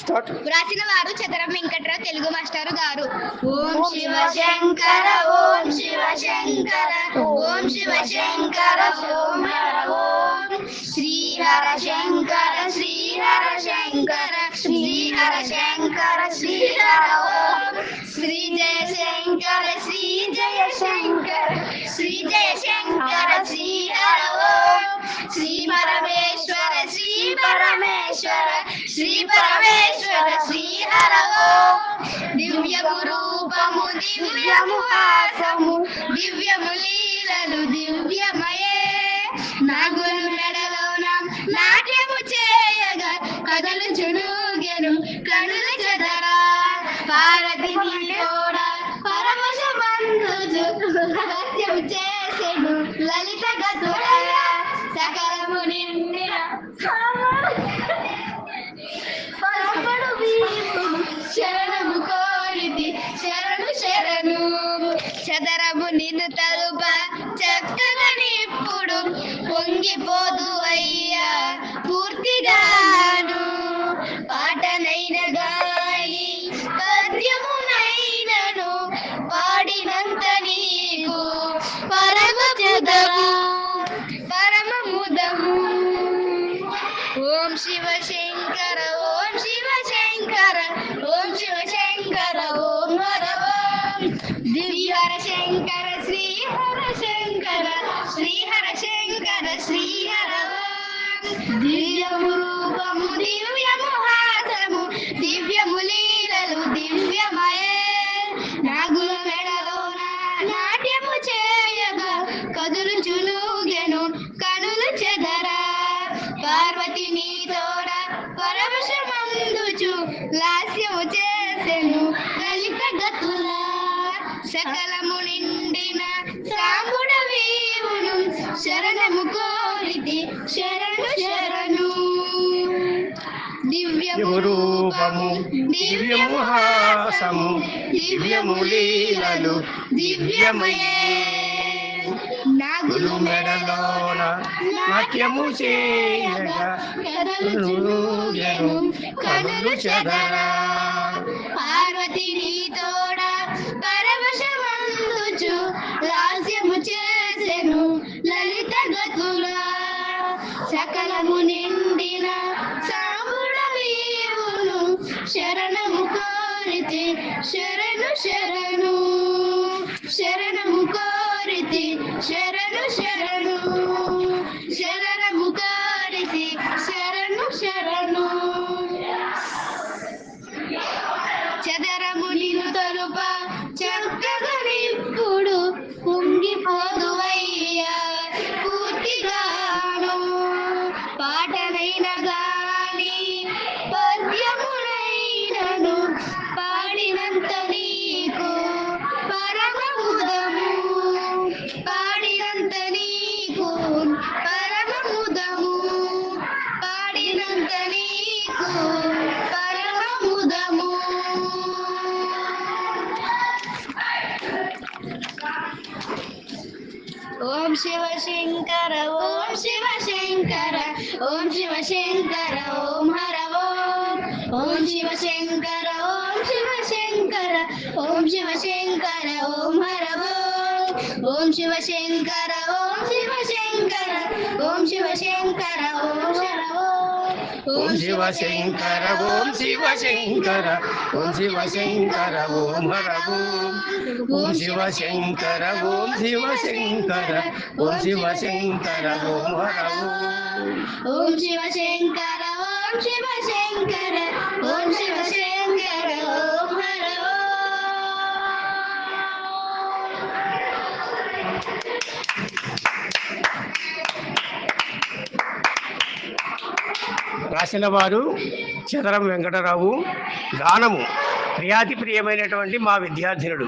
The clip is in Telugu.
స్టార్ట్. వ్రాసిన వారు చదరం వెంకట్రావు తెలుగు మాస్టారు గారు. ఓం శివ శంకర ఓం శివ శంకర ఓం శివ శంకర ఓం హర ఓం. శ్రీహర శంకర శ్రీహర శంకర శ్రీహర శంకర శ్రీహర ఓం. శ్రీ జయ శంకర శ్రీ జయ శంకర శ్రీ జయ శంకర శ్రీహర ఓం. శ్రీ శ్రీ పరమేశ్వర శ్రీ పరమేశ్వర శ్రీ హర ఓం. దివ్యము రూపము దివ్యము హాసము దివ్యము లీలలు దివ్యమయే. నాగులు మెడలోన నాట్యము చేయగా కథలు చుడుగెను కనులు చెదరా. పార్వతి కూడా పరమశమందు రహస్యం చేసెను లలిత గతుడయ చదరము నిన్ను తలుప చక్కదని ఇప్పుడు పొంగిపోదు అయ్యా. పూర్తిగాను పాటనైన గాలి పద్యమునైనను పాడినంత నీకు. పరమముదము పరమముదము ఓం శివ శంకర ఓం శివ శంకర ఓం శివ శంకర ఓం హర. ఓం శంకర శ్రీహర శంకర శ్రీహర శంకర శ్రీహర దివ్యము రూపము దివ్యము హాసము దివ్యము లీలలు దివ్యమయే నాగుల మెడలో నాట్యము చేయగా కదులు చులుగెను కనులు చెదరా పార్వతి నీ తోడ పరమశమందుచు లాస్యము చే శరణము కోరితి శరణు శరణు. దివ్యము రూపము దివ్యము హాసము దివ్యము లీలలు దివ్యమయే. నాగులు మెడలోన నాట్యము చేయగా కనులు చెదరా. పార్వతి నీతో శరణు శరణు శరణము కోరితి శరణు శరణు. ఓం శివ శంకర ఓం శివ శంకర ఓం శివ శంకర ఓం హర ఓం. ఓం శివ శంకర ఓం శివ శంకర ఓం శివ శంకర ఓం హర ఓం. ఓం శివ శంకర ఓం ఓం శివ శంకర ఓం శివ శంకర ఓం శివ శంకర ఓం హర ఓం ఓం శివ శంకర ఓం శివ శంకర ఓం శివ శంకర ఓం హర ఓం ఓం శివ శంకర ఓం శివ శంకర ఓం శివ శంకర ఓం రాసిన వారు చదరం వెంకటరావు. గానము ప్రియాతి ప్రియమైనటువంటి మా విద్యార్థినుడు.